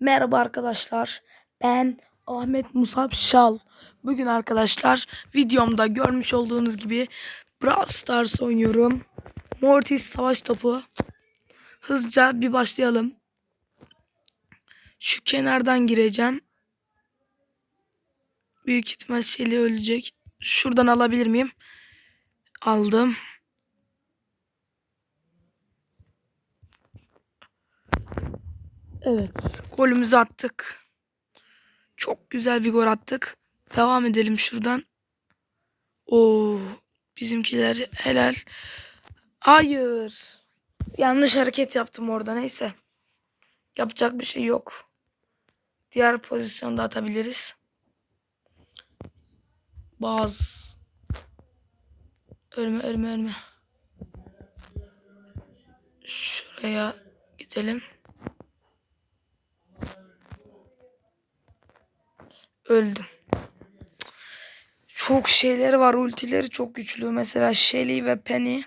Merhaba arkadaşlar. Ben Ahmet Musab Şal. Bugün arkadaşlar videomda görmüş olduğunuz gibi Brawl Stars oynuyorum. Mortis savaş topu. Hızlıca bir başlayalım. Şu kenardan gireceğim. Büyük ihtimal Shelly ölecek. Şuradan alabilir miyim? Aldım. Evet. Golümüzü attık. Çok güzel bir gol attık. Devam edelim şuradan. Oo, bizimkiler helal. Hayır. Yanlış hareket yaptım orada neyse. Yapacak bir şey yok. Diğer pozisyonda atabiliriz. Bazı. Ölme ölme ölme. Şuraya gidelim. Öldüm. Çok şeyleri var. Ultileri çok güçlü. Mesela Shelly ve Penny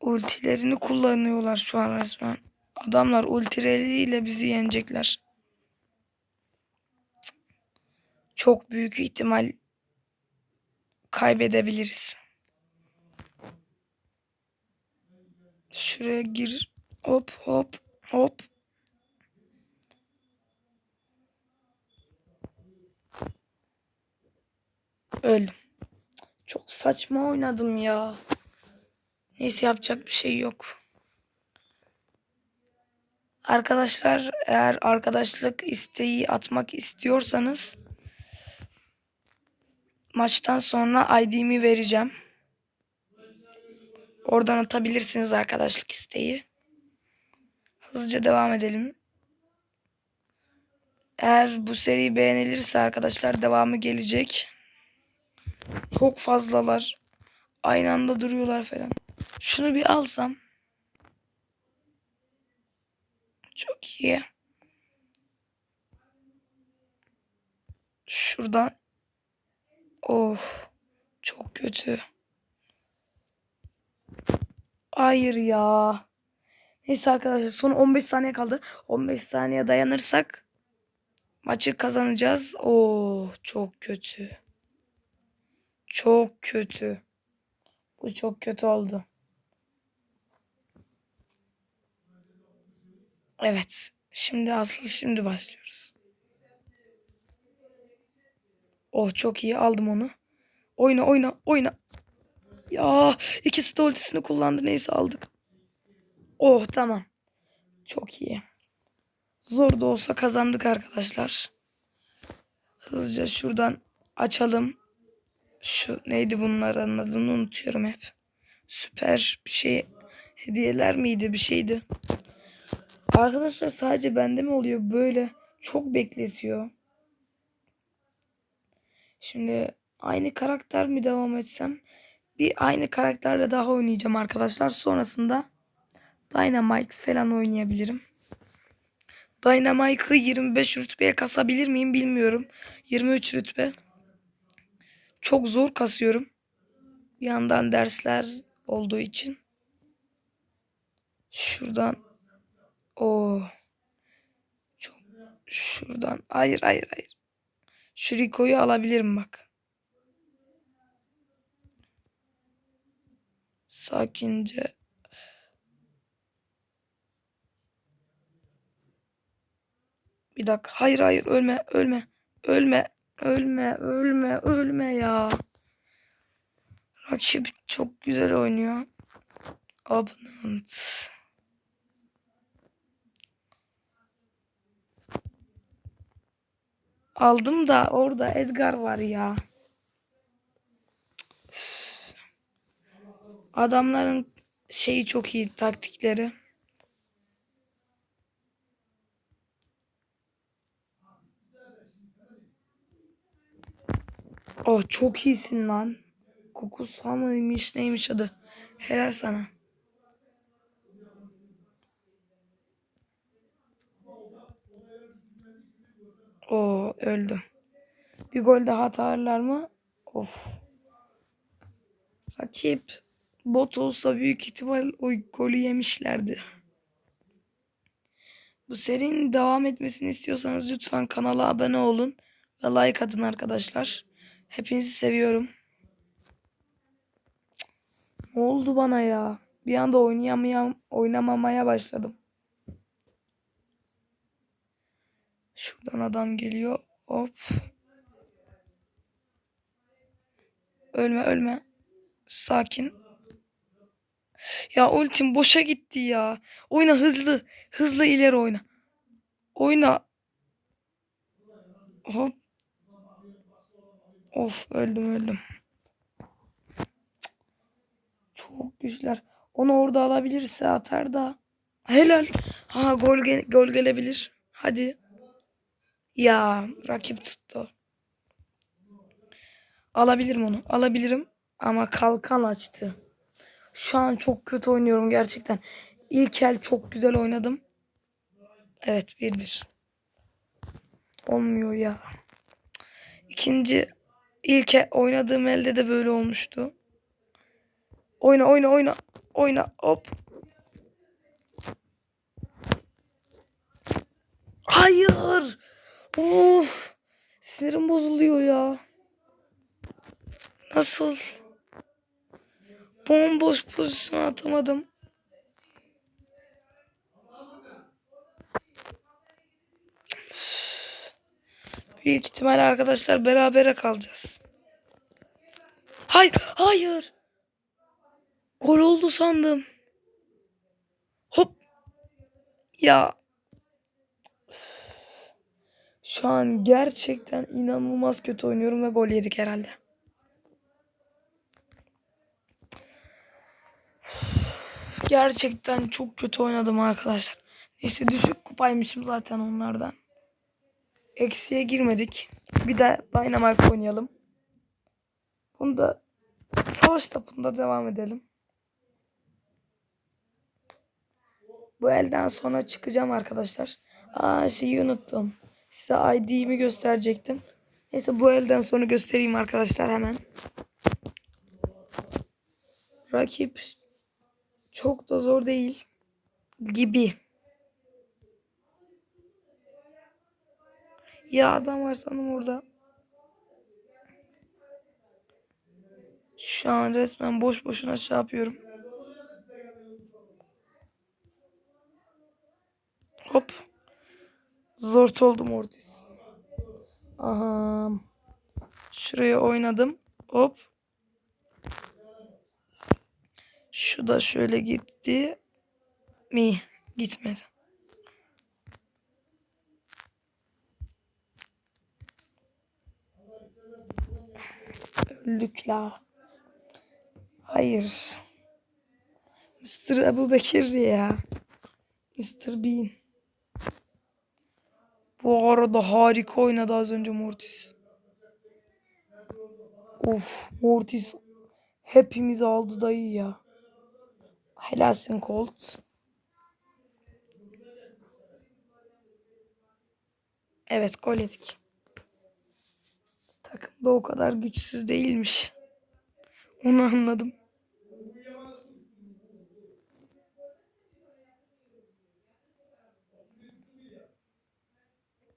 ultilerini kullanıyorlar şu an resmen. Adamlar ultileriyle bizi yenecekler. Çok büyük ihtimal kaybedebiliriz. Şuraya gir. Hop hop hop. Öldüm. Çok saçma oynadım ya. Neyse yapacak bir şey yok. Arkadaşlar eğer arkadaşlık isteği atmak istiyorsanız maçtan sonra ID'mi vereceğim. Oradan atabilirsiniz arkadaşlık isteği. Hızlıca devam edelim. Eğer bu seri beğenilirse arkadaşlar devamı gelecek. Çok fazlalar. Aynı anda duruyorlar falan. Şunu bir alsam. Çok iyi. Şuradan. Oh. Çok kötü. Hayır ya. Neyse arkadaşlar son 15 saniye kaldı. 15 saniye dayanırsak maçı kazanacağız. Oo çok kötü. Çok kötü. Bu çok kötü oldu. Evet. Şimdi asıl şimdi başlıyoruz. Oh çok iyi aldım onu. Oyna oyna oyna. Ya ikisi de kullandı neyse aldık. Oh tamam. Çok iyi. Zor da olsa kazandık arkadaşlar. Hızlıca şuradan açalım. Şu neydi bunların adını unutuyorum hep. Süper bir şey hediyeler miydi bir şeydi. Arkadaşlar sadece bende mi oluyor böyle çok bekletiyor. Şimdi aynı karakter mi devam etsem? Bir aynı karakterle daha oynayacağım arkadaşlar. Sonrasında Dynamite falan oynayabilirim. Dynamite'ı 25 rütbeye kasabilir miyim bilmiyorum. 23 rütbe. Çok zor kasıyorum. Bir yandan dersler olduğu için. Şuradan. o Çok. Şuradan. Hayır hayır hayır. Şu Rico'yu alabilirim bak. Sakince. Bir dakika. Hayır hayır ölme ölme. Ölme. Ölme ölme ölme ya. Rakip çok güzel oynuyor. Abnant. Aldım da orada Edgar var ya. Adamların şeyi çok iyi taktikleri. Oh çok iyisin lan. Kokusa mıymış neymiş adı. Helal sana. O öldüm. Bir gol daha atarlar mı? Of. Rakip bot olsa büyük ihtimal o golü yemişlerdi. Bu serinin devam etmesini istiyorsanız lütfen kanala abone olun ve like atın arkadaşlar. Hepinizi seviyorum. Ne oldu bana ya? Bir anda oynayamaya, oynamamaya başladım. Şuradan adam geliyor. Hop. Ölme ölme. Sakin. Ya ultim boşa gitti ya. Oyna hızlı. Hızlı ileri oyna. Oyna. Hop. Of öldüm öldüm. Çok güçler. Onu orada alabilirse atar da. Helal. Ha gol, gel gol gelebilir. Hadi. Ya rakip tuttu. Alabilirim onu. Alabilirim. Ama kalkan açtı. Şu an çok kötü oynuyorum gerçekten. İlk el çok güzel oynadım. Evet 1-1. Olmuyor ya. İkinci ilk oynadığım elde de böyle olmuştu. Oyna oyna oyna. Oyna hop. Hayır. Of. Sinirim bozuluyor ya. Nasıl? Bomboş pozisyon atamadım. Büyük ihtimal arkadaşlar berabere kalacağız. Hayır, hayır. Gol oldu sandım. Hop. Ya. Şu an gerçekten inanılmaz kötü oynuyorum ve gol yedik herhalde. Gerçekten çok kötü oynadım arkadaşlar. Neyse düşük kupaymışım zaten onlardan. Eksiye girmedik. Bir de Dynamite oynayalım. Bunda savaş tapında devam edelim. Bu elden sonra çıkacağım arkadaşlar. Aa şeyi unuttum. Size ID'mi gösterecektim. Neyse bu elden sonra göstereyim arkadaşlar hemen. Rakip çok da zor değil gibi. Ya adam var sanırım orada. Şu an resmen boş boşuna şey yapıyorum. Hop. Zor oldum Mortis. Aha. Şuraya oynadım. Hop. Şu da şöyle gitti. Mi? Gitmedi. Öldük la. Hayır. Mr. Ebu Bekir ya. Mr. Bean. Bu arada harika oynadı az önce Mortis. Of Mortis hepimizi aldı dayı ya. Helalsin Colt. Evet gol yedik. Takım da o kadar güçsüz değilmiş. Onu anladım.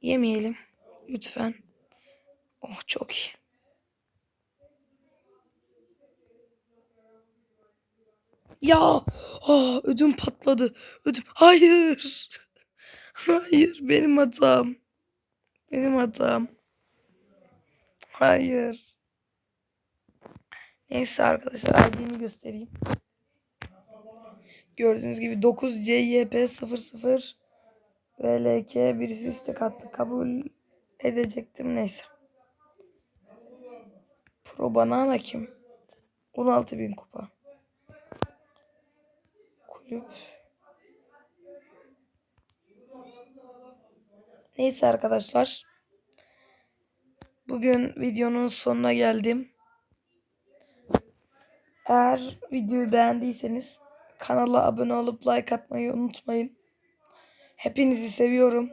Yemeyelim. Lütfen. Oh çok iyi. Ya ah, ödüm patladı. Ödüm. Hayır. Hayır benim hatam. Benim hatam. Hayır. Neyse arkadaşlar ID'mi göstereyim. Gördüğünüz gibi 9 CYP 00 VLK birisi istek attı. Kabul edecektim neyse. Pro Banana kim? 16.000 kupa. Kulüp. Neyse arkadaşlar. Bugün videonun sonuna geldim. Eğer videoyu beğendiyseniz kanala abone olup like atmayı unutmayın. Hepinizi seviyorum.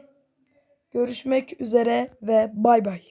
Görüşmek üzere ve bay bay.